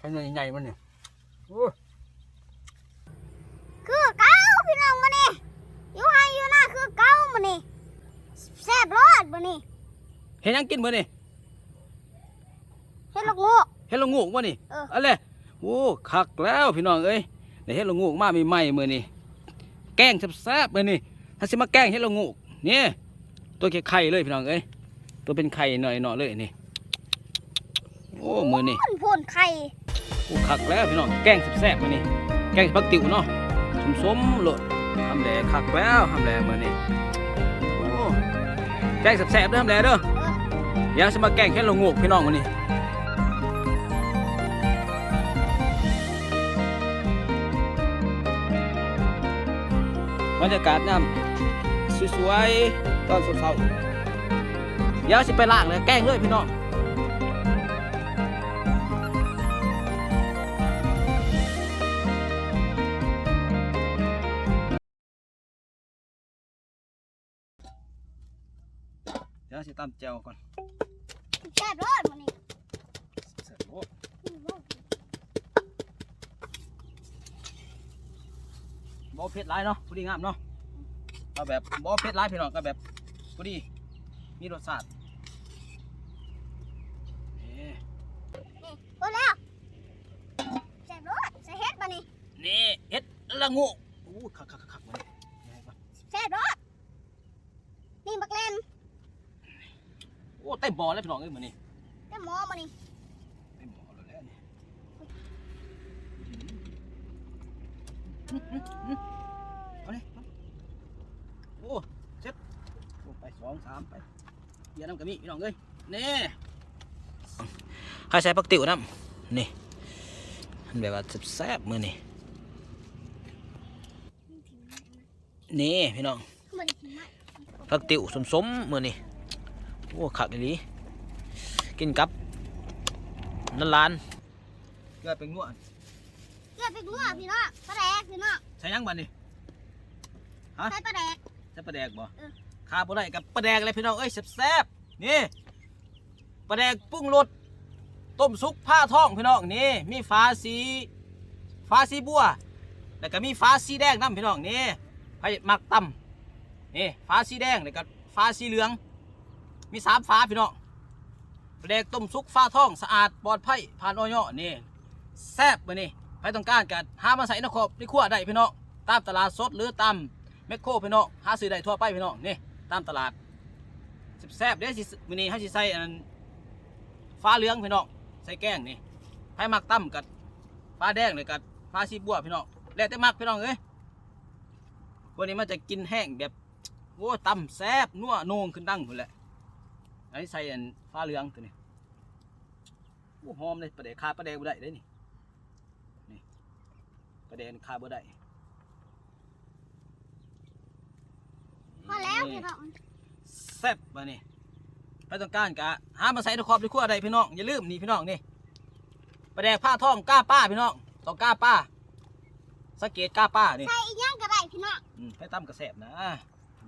แค่ใหญ่ๆมันเนี่ยโอ้คือเก้าพี่น้องมานี่อยู่ให้อยู่หน้าคือเก้ามานี่แซ่บรอดมานี่เห็นยังกินมื้อนี่เฮ็ดลูกงูเห็นละงูกบ่นี่เอออะไรโอ้คักแล้วพี่น้องเอ้ยได้เห็นละงูกมาใหม่ๆมื้อนี้แกงแซ่บๆมื้อนี้ถ้าสิมาแกงเห็นละงูกนี่ตัวแค่ไข่เลยพี่น้องเอ้ยตัวเป็นไข่หน่อยๆเลยนี่โอ้มื้อนี้มันพ่นไข่โอ้คักแล้วพี่น้องแกงแซ่บๆมื้อนี้แกงผักติ๋วเนาะสมๆโลดทำแลคักแล้วทำแลมื้อนี้โอ้แกงแซ่บๆเด้อทำแลเด้อเออเดี๋ยวสิมาแกงเห็ดละงูกพี่น้องมื้อนี้บรรยากาศน้ำสวยๆตอนเช้าๆเดี๋ยวสิไปล้างเลยแกงเลยพี่น้อง เดี๋ยวสิตำแจ่วก่อนแซ่บรอดมานี่เสร็จโอ้บ่เผ็ดหลายเนาะพอดีงามเนาะเอาแบบบ่เผ็ดหลายพี่น้องก็แบบพอดีมีรสชาติเอ๊ะนี่พอแล้วแซ่บรอดใส่เฮ็ดมานี่นี่เห็ดละงูโอ้คักคักคักมันนี่ก่อน แซ่บรอดนี่บักเลน โอ้เต็ม บ่อเลยพี่น้องเอ้ยมื้อนี้แต่หมอมานี่เต็มบ่อเลยแล้วนี่เอาเลยเอาโอ้เจ็ดโอ้ไปสองสามไปเดี๋ยวน้ำกระมีพี่น้องเอ้ยนี่ให้ใส่ปักติ๋วน้ำนี่มันแบบว่าแซ่บๆมื้อนี่นี่พี่น้องมานี่กินไหมผักติ๋วสมๆมื้อนี่โอ้ขักอีหลี กินกับนั่นลานเกลือเป็นงัวเลือดไปงัวพี่น้องปลาแดกพี่น้องใส่ยังบัดนี่ฮะใส่ปลาแดกใส่ปลาแดกบ่เออข้าบ่ได้กับปลาแดกเลยพี่น้องเอ้ยแซ่บๆนี่ปลาแดกปรุงรสต้มซุกผ้าท้องพี่น้องนี่ มีฟ้าสีฟ้าสีบัวแล้วก็มีฟ้าสีแดงนํพี่น้องนี่ให้มักตำนี่ฟ้าสีแดงแล้วก็ฟ้าสีเหลือง มีสามฟ้าพี่น้อง ปลาแดกต้มซุกฟ้าท้องสะอาดปลอดภัยผ่านออยนี่แซ่บมื้อนี้ใครต้องการกันหามาใส่ในครอบในครัวได้พี่น้องตามตลาดสดหรือตามแมคโครพี่น้องหาซื้อได้ทั่วไปพี่น้องนี่ตามตลาดแซ่บเด้สิมื้อนี้เฮาสิใส่อันฟ้าเหลืองพี่น้องใส่แกงนี่ให้มักตั้มกับฟ้าแดงเลยกับฟ้าสีบัวพี่น้องแล้วแต่มักพี่น้องเอ้ยวันนี้มันจะกินแห้งแบบโอ้ตำแซ่บนัวโนงขึ้นดังพุ่นแหละอันนี้ใส่อัน ฟ้าเหลืองตัวนี้โอ้หอมเลยประเดี๋ยวคาประเดี๋ยวบ่ได้เด้นี่นี่ประเดี๋ยวคาบ่ได้พอแล้วพี่น้องแซ่บมานี่ไปต้องการกะหามาใส่ในครอบในครัวใดพี่น้องอย่าลืมนี่พี่น้องนี่ปลาแดกผ้าทองกล้าป้าพี่น้องต้องกล้าป้าสังเกตกล้าป้านี่ใส่อีกอย่างก็ได้พี่น้องอืมไปตั้มกระแสบนะ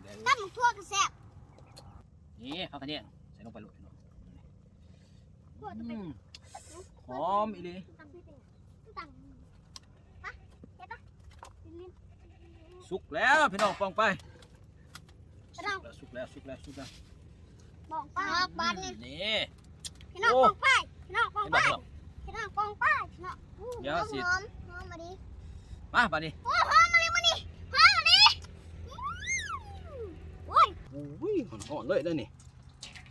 เดี๋ยวตั้มทั่วกระแซ่บนี่เอากระเนียงใส่ลงไปเลยพี่น้องทั่วจะ อืเป็นมหอมอีหลีตั้มที่เป็นตั้มฮะเฮ็ดปะลิ้นสุกแล้วพี่น้องปองไปพี่น้องสุกแล้วสุกแล้วสุกแล้วบอกป้าบอกบ้านนี่นี่พี่น้องโอ้ปองป้ายพี่น้องปองเห็นบ่ป้ายพี่น้องพี่น้องปองป้ายพี่น้องอู้เดี๋ยวหอมสิหอมหอมมาดิมาบัดนี้โอ้หอมมาดิมาดิหอมมาดิอื้อโอ้ยอุ้ยหอนๆเลยเด้อนี่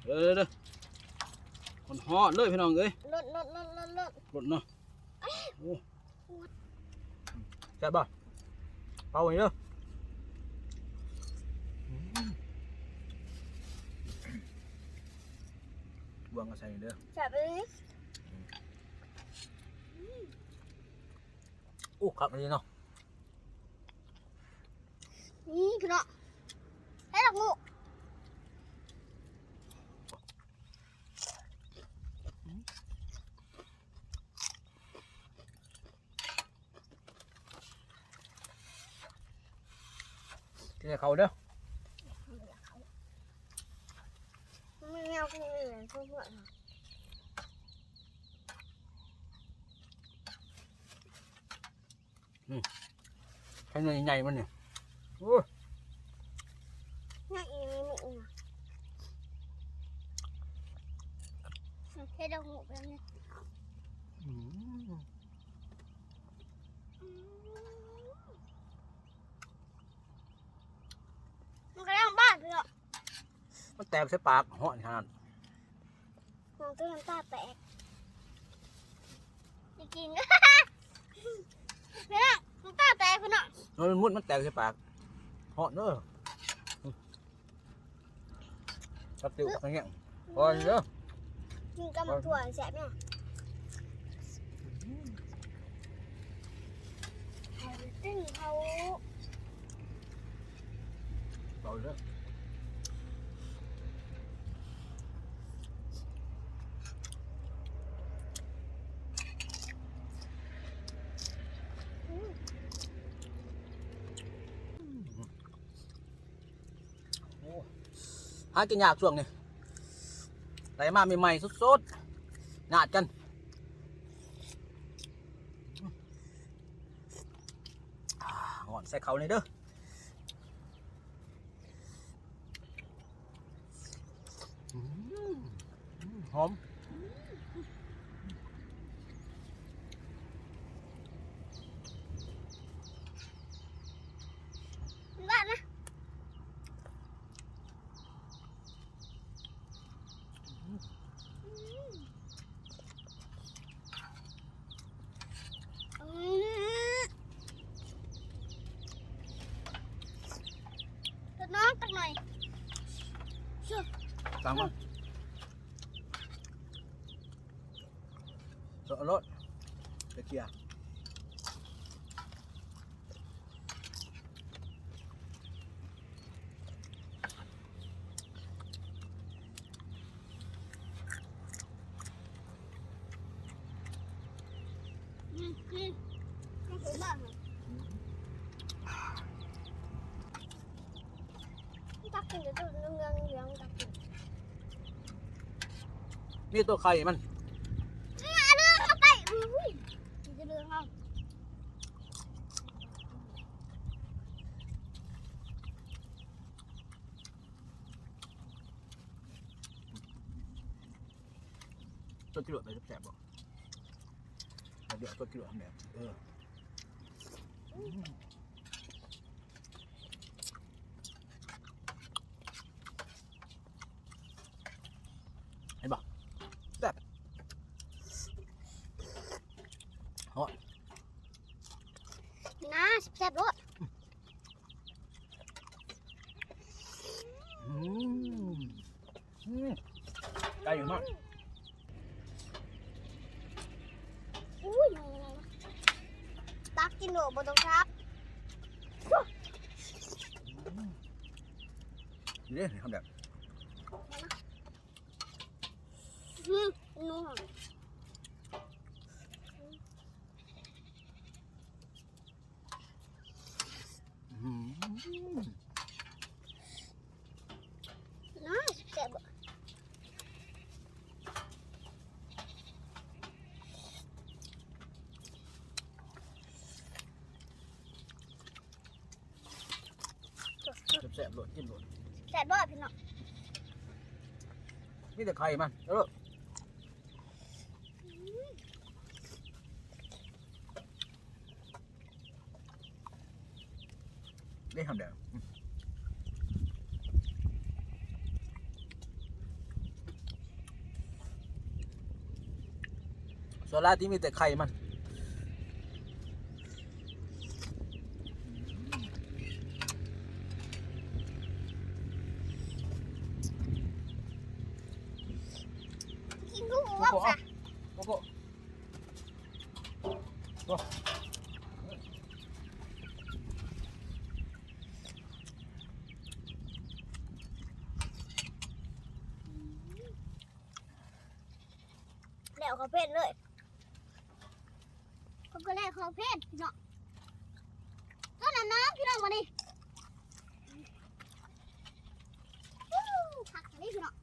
เด้อเด้อ หอนๆเลยพี่น้องเอ้ยลดลดลดลดลดหล่นเนาะโอ้แซ่บป่ะเป่าอย่างนี้เด้ออืมวางก็ใส่เด้อจับไปเลยโอ้ครับอันนี้เนาะนี่พี่น้องให้ดอกงู ที่เขาเด้อไม่เอาคุณเลยพวกพวกแค่ใหญ่ๆมันเนี่ยโอ้นั่นอีนี่มีอีกเฮ็ดดอกหูแบบนี้อืม มันก็ย่างบ้านไปหรอก มันแตกใส่ปากเหาะขนาดมันก็น้ำตาแตกจริงๆเพื่อนน้ำตาแตกเพื่อนอะมันมุดมันแตกใส่ปากเหาะเด้อตับติวอะไรเงี้ยพอเด้อกินกับมันถั่วแสบเนี่ยเอาตึ้งเขาเบาเด้ออื หากินยากช่วงนี้แต่มาใหม่ๆสดๆหนาดกันอ่าหอนใส่เขาเลยเด้ออืมอืมหอม บ้านนะอืมตัวน้องตักหน่อยเชื่อ ตามมาจอดรถไปเคลียร์ อืมอืมให้ผมบ้างห น่อยตักกินเดี๋ยวตัวเรื่องเรื่องเรื่องตักกินนี่ตัวไข่มันมาเรื่องเข้าไปอุ้ยมันจะเรื่องเอาตัวกิโลไปแสบบอาเดี๋ยวตัวกิโลทำแบบเออเห็นบ่แสบฮอด นะแซ่บรสอืมอืมไก่อยู่มากอุ้ยตักกินหนูบนตรงครับนี่ทำแบบอืมนุ่ม นะแซ่บแสบๆโหลดจิ้มโหลดแซ่บรสพี่น้องนี่แต่ไข่มันเออ ได้ทำแบบอืมส่วนลาที่มีแต่ไข่มันกินกูว่าค่ะโกโก้โก้ แล้วเขาเพศเลยเขาก็แล้วเขาเพศพี่น้องก็น่ะ น้ำพี่น้องมาดิอู้ผักอันนี้พี่น้อง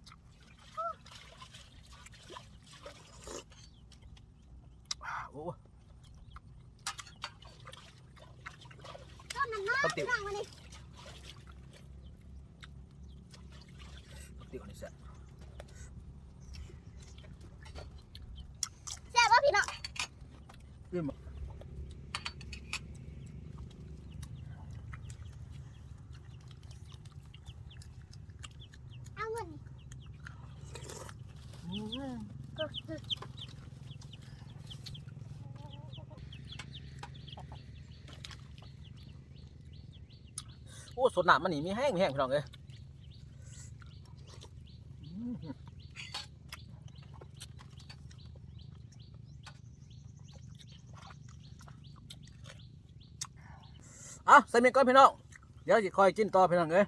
โอ้ติ๋วพี่น้องมานี่ติ๋วนี่แซ่บแซ่บป่ะพี่น้องขึ้นมา เอาเงินก็คือ โอ้สดหนามมันนี่มีแห้งมีแห้งพี่น้องเอ้ยอะใส่เม็ดก่อนพี่น้อง เดี๋ยวจะคอยจิ้นต่อพี่น้องเอ้ย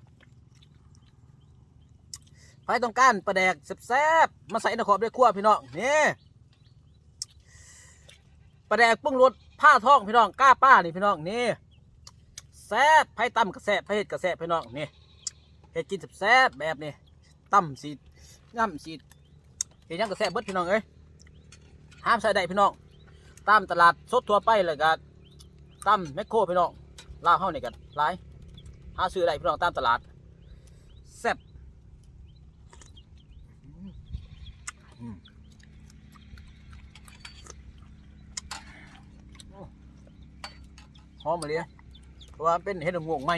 ใครต้องการปลาแดกแซ่บๆมาใส่ในขอบด้วยขั้วพี่น้องนี่ปลาแดกปรุงรสผ้าท้องพี่น้องกล้าป้านี่พี่น้องนี่ แซ่บไผ่ตั้มกระแซ่บไผ่เห็ดกระแซ่บพี่น้องนี่เห็ดกินแซ่บแบบนี้ตั้มสีง่ำสีเห็ดยังกระแซ่บเบิดพี่น้องเอ้ยห้ามใส่ได้พี่น้องตามตลาดสดทั่วไปเลยก็ตามแมคโครพี่น้องลาวเฮานี่กันหลายหาซื้อได้พี่น้องตามตลาดแซ่บหอมมาเลย เพราะว่าเป็นเห็ดละโงงใหม่